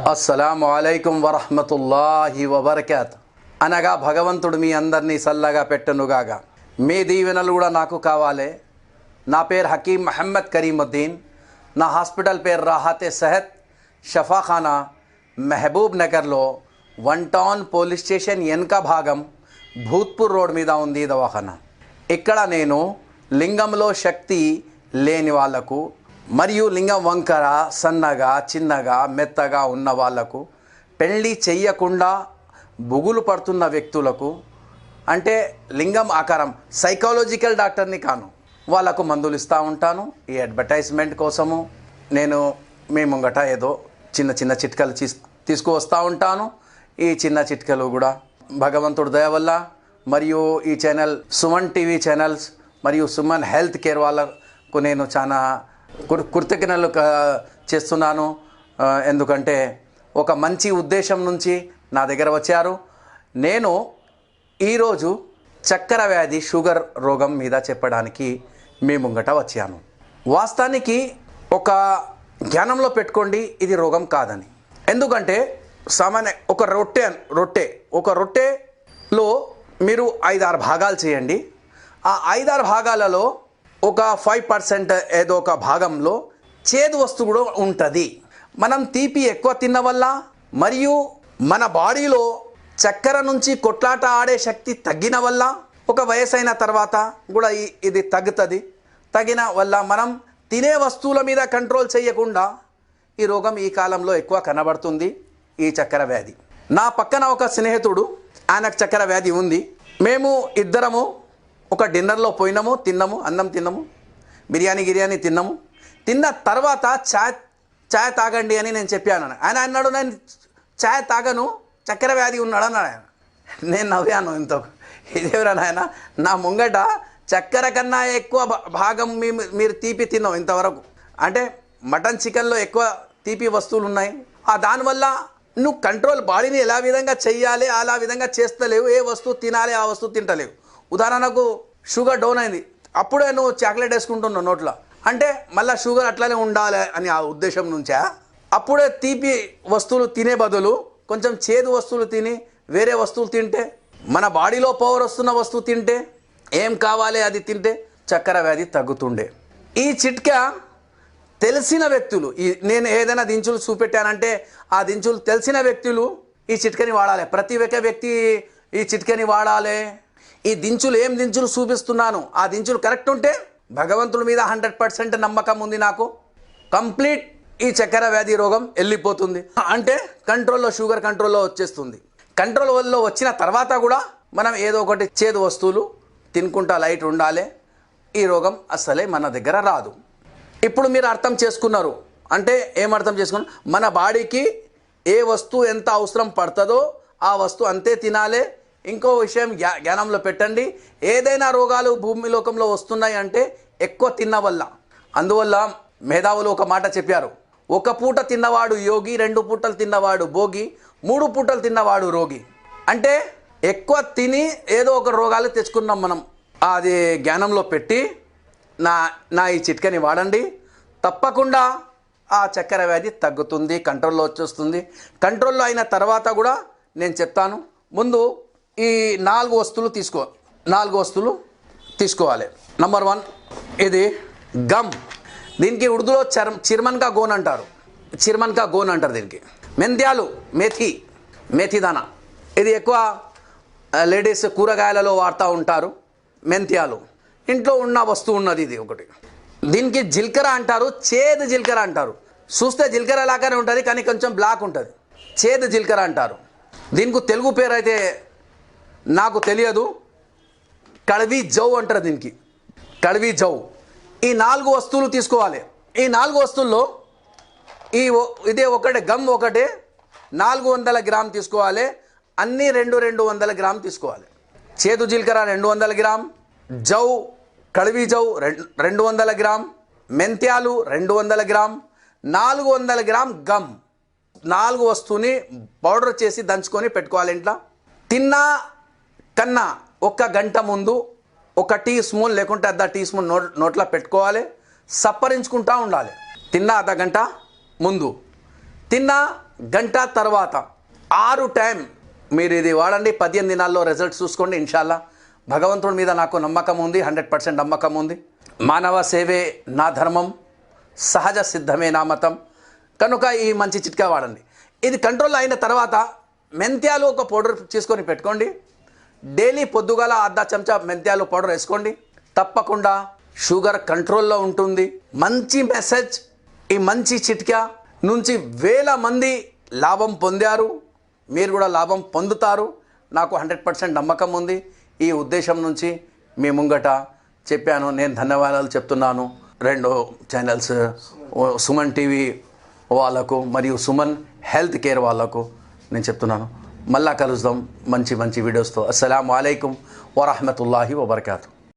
అస్సలాము అయికం వరహమతుల్లాహి వబర్కాత్. అనగా భగవంతుడు మీ అందరినీ సల్లగా పెట్టనుగాగా మీ దీవెనలు కూడా నాకు కావాలి. నా పేరు హకీం మహమ్మద్ కరీముద్దీన్. నా హాస్పిటల్ పేరు రాహతే సెహత్ షఫాఖానా మెహబూబ్ నగర్లో వన్ టౌన్ పోలీస్ స్టేషన్ వెనక భాగం భూత్పూర్ రోడ్ మీద ఉంది దవాఖానా. ఇక్కడ నేను లింగంలో శక్తి లేని వాళ్ళకు మరియు లింగం వంకర సన్నగా చిన్నగా మెత్తగా ఉన్న వాళ్ళకు పెళ్ళి చెయ్యకుండా బుగులు పడుతున్న వ్యక్తులకు అంటే లింగం ఆకారం సైకాలజికల్ డాక్టర్ని కాను వాళ్ళకు మందులు ఇస్తూ ఉంటాను. ఈ అడ్వర్టైజ్మెంట్ కోసము నేను మీ ముంగట ఏదో చిన్న చిన్న చిట్కలు తీస్ తీసుకువస్తూ ఉంటాను. ఈ చిన్న చిట్కలు కూడా భగవంతుడి దయ వల్ల మరియు ఈ ఛానల్ సుమన్ టీవీ ఛానల్స్ మరియు సుమన్ హెల్త్ కేర్ వాళ్ళకు నేను చాలా కృతజ్ఞతలు చేస్తున్నాను. ఎందుకంటే ఒక మంచి ఉద్దేశం నుంచి నా దగ్గర వచ్చారు. నేను ఈరోజు చక్కెర వ్యాధి షుగర్ రోగం మీద చెప్పడానికి మీ ముంగట వచ్చాను. వాస్తవానికి ఒక జ్ఞానంలో పెట్టుకోండి ఇది రోగం కాదని. ఎందుకంటే సామాన్య ఒక రొట్టె రొట్టె ఒక రొట్టెలో మీరు ఐదారు భాగాలు చేయండి. ఆ ఐదారు భాగాలలో ఒక ఫైవ్ పర్సెంట్ ఏదో ఒక భాగంలో చేదు వస్తువు కూడా ఉంటుంది. మనం తీపి ఎక్కువ తిన్న వల్ల మరియు మన బాడీలో చక్కెర నుంచి కొట్లాట ఆడే శక్తి తగ్గిన వల్ల ఒక వయసైన తర్వాత కూడా ఇది తగ్గుతుంది. తగిన వల్ల మనం తినే వస్తువుల మీద కంట్రోల్ చేయకుండా ఈ రోగం ఈ కాలంలో ఎక్కువ కనబడుతుంది ఈ చక్కెర వ్యాధి. నా పక్కన ఒక స్నేహితుడు ఆయనకు చక్కెర వ్యాధి ఉంది. మేము ఇద్దరము ఒక డిన్నర్లో పోయినాము తిన్నాము అన్నం తిన్నాము బిర్యానీ గిర్యానీ తిన్నాము. తిన్న తర్వాత చాయ్ ఛాయ్ తాగండి అని నేను చెప్పాను ఆయన అన్నాడు నేను చాయ్ తాగను చక్కెర వ్యాధి ఉన్నాడు అన్నాడు ఆయన. నేను నవ్వాను ఇంత ఇదేవరా నాయన నా ముంగట చక్కెర కన్నా ఎక్కువ భా- భాగం మీ మీరు తీపి తిన్నాం ఇంతవరకు. అంటే మటన్ చికెన్లో ఎక్కువ తీపి వస్తువులు ఉన్నాయి. ఆ దానివల్ల నువ్వు కంట్రోల్ బాడీని ఎలా విధంగా చెయ్యాలి అలా విధంగా చేస్తలేవు ఏ వస్తువు తినాలి ఆ వస్తువు తింటలేవు. ఉదాహరణకు షుగర్ డౌన్ అయింది. అప్పుడే నువ్వు చాక్లెట్ వేసుకుంటున్నావు నోట్లో. అంటే మళ్ళీ షుగర్ అట్లానే ఉండాలి అని ఆ ఉద్దేశం నుంచా? అప్పుడే తీపి వస్తువులు తినే బదులు కొంచెం చేదు వస్తువులు తిని వేరే వస్తువులు తింటే మన బాడీలో పవర్ వస్తున్న వస్తువు తింటే ఏం కావాలి అది తింటే చక్కెర వ్యాధి తగ్గుతుండే. ఈ చిట్కా తెలిసిన వ్యక్తులు ఈ నేను ఏదైనా దించులు చూపెట్టానంటే ఆ దించులు తెలిసిన వ్యక్తులు ఈ చిట్కని వాడాలి. ప్రతి ఒక్క వ్యక్తి ఈ చిట్కని వాడాలి. ఈ దించులు ఏం దించులు చూపిస్తున్నాను? ఆ దించులు కరెక్ట్ ఉంటే భగవంతుడి మీద హండ్రెడ్ పర్సెంట్ నమ్మకం ఉంది నాకు. కంప్లీట్ ఈ చక్కెర వ్యాధి రోగం వెళ్ళిపోతుంది అంటే కంట్రోల్లో షుగర్ కంట్రోల్లో వచ్చేస్తుంది. కంట్రోల్ వల్ల వచ్చిన తర్వాత కూడా మనం ఏదో ఒకటి చేదు వస్తువులు తినుకుంటా లైట్ ఉండాలి. ఈ రోగం అస్సలే మన దగ్గర రాదు. ఇప్పుడు మీరు అర్థం చేసుకున్నారు. అంటే ఏం అర్థం చేసుకున్నారు? మన బాడీకి ఏ వస్తువు ఎంత అవసరం పడుతుందో ఆ వస్తువు అంతే తినాలి. ఇంకో విషయం జ్ఞా- జ్ఞానంలో పెట్టండి. ఏదైనా రోగాలు భూమి లోకంలో వస్తున్నాయి అంటే ఎక్కువ తిన్న వల్ల. అందువల్ల మేధావులు ఒక మాట చెప్పారు. ఒక పూట తిన్నవాడు యోగి రెండు పూటలు తిన్నవాడు భోగి మూడు పూటలు తిన్నవాడు రోగి. అంటే ఎక్కువ తిని ఏదో ఒక రోగాలు తెచ్చుకున్నాం మనం. అది జ్ఞానంలో పెట్టి నా నా ఈ చిట్కని వాడండి. తప్పకుండా ఆ చక్కెర వ్యాధి తగ్గుతుంది కంట్రోల్లో వచ్చేస్తుంది. కంట్రోల్లో అయిన తర్వాత కూడా నేను చెప్తాను. ముందు ఈ నాలుగు వస్తువులు తీసుకో నాలుగు వస్తువులు తీసుకోవాలి. నంబర్ వన్ ఇది గమ్. దీనికి ఉర్దూలో చర్ చిర్మన్కా గోన్ అంటారు. చిర్మన్కా గోన్ అంటారు దీనికి. మెంత్యాలు మెథి మేథి ఇది ఎక్కువ లేడీస్ కూరగాయలలో వాడుతూ ఉంటారు మెంత్యాలు ఇంట్లో ఉన్న వస్తువు ఉన్నది ఇది ఒకటి. దీనికి జీలకర్ర అంటారు చేదు జీలకర్ర అంటారు. చూస్తే జీలకర్ర లాగానే ఉంటుంది కానీ కొంచెం బ్లాక్ ఉంటుంది. చేదు జీలకర్ర అంటారు. దీనికి తెలుగు పేరు అయితే నాకు తెలియదు. కడవి జౌ అంటారు దీనికి. కడవి జౌ. ఈ నాలుగు వస్తువులు తీసుకోవాలి. ఈ నాలుగు వస్తువుల్లో ఈ ఒ- ఇదే ఒకటే గమ్ ఒకటే నాలుగు వందల గ్రామ్ తీసుకోవాలి. అన్నీ రెండు రెండు వందల గ్రామ్ తీసుకోవాలి. చేదు జీలకర్ర రెండు వందల గ్రామ్ జౌ కడవి జౌ రెండు రెండు వందల గ్రామ్ మెంత్యాలు రెండు వందల గ్రామ్ నాలుగు వందల గ్రామ్ గమ్. నాలుగు వస్తువుని పౌడర్ చేసి దంచుకొని పెట్టుకోవాలి ఇంట్లో. తిన్నా కన్నా ఒక గంట ముందు ఒక టీ స్పూన్ లేకుంటే అర్ధ టీ స్పూన్ నోట్ నోట్లో పెట్టుకోవాలి. సప్పరించుకుంటూ ఉండాలి. తిన్న అర్ధ గంట ముందు. తిన్న గంట తర్వాత. ఆరు టైం మీరు ఇది వాడండి. పదిహేను దినాల్లో రిజల్ట్స్ చూసుకోండి ఇన్షాల్లా. భగవంతుడి మీద నాకు నమ్మకం ఉంది హండ్రెడ్ పర్సెంట్ నమ్మకం ఉంది. మానవ సేవే నా ధర్మం. సహజ సిద్ధమే నా మతం. కనుక ఈ మంచి చిట్కా వాడండి. ఇది కంట్రోల్ అయిన తర్వాత మెంత్యాలు ఒక పౌడర్ తీసుకొని పెట్టుకోండి. డైలీ పొద్దుగాల అర్ధ చెంచా మెంత్యాలు పౌడర్ వేసుకోండి. తప్పకుండా షుగర్ కంట్రోల్లో ఉంటుంది. మంచి మెసేజ్ ఈ మంచి చిట్కా నుంచి వేల మంది లాభం పొందారు. మీరు కూడా లాభం పొందుతారు. నాకు హండ్రెడ్ పర్సెంట్ నమ్మకం ఉంది. ఈ ఉద్దేశం నుంచి మీ ముంగట చెప్పాను. నేను ధన్యవాదాలు చెప్తున్నాను. రెండు ఛానల్స్ సుమన్ టీవీ వాళ్ళకు మరియు సుమన్ హెల్త్ కేర్ వాళ్ళకు నేను చెప్తున్నాను. మళ్ళా కలుద్దాం మంచి మంచి వీడియోస్తో అస్సలం అయికం వరహమతుల్లాహి వబర్కాతు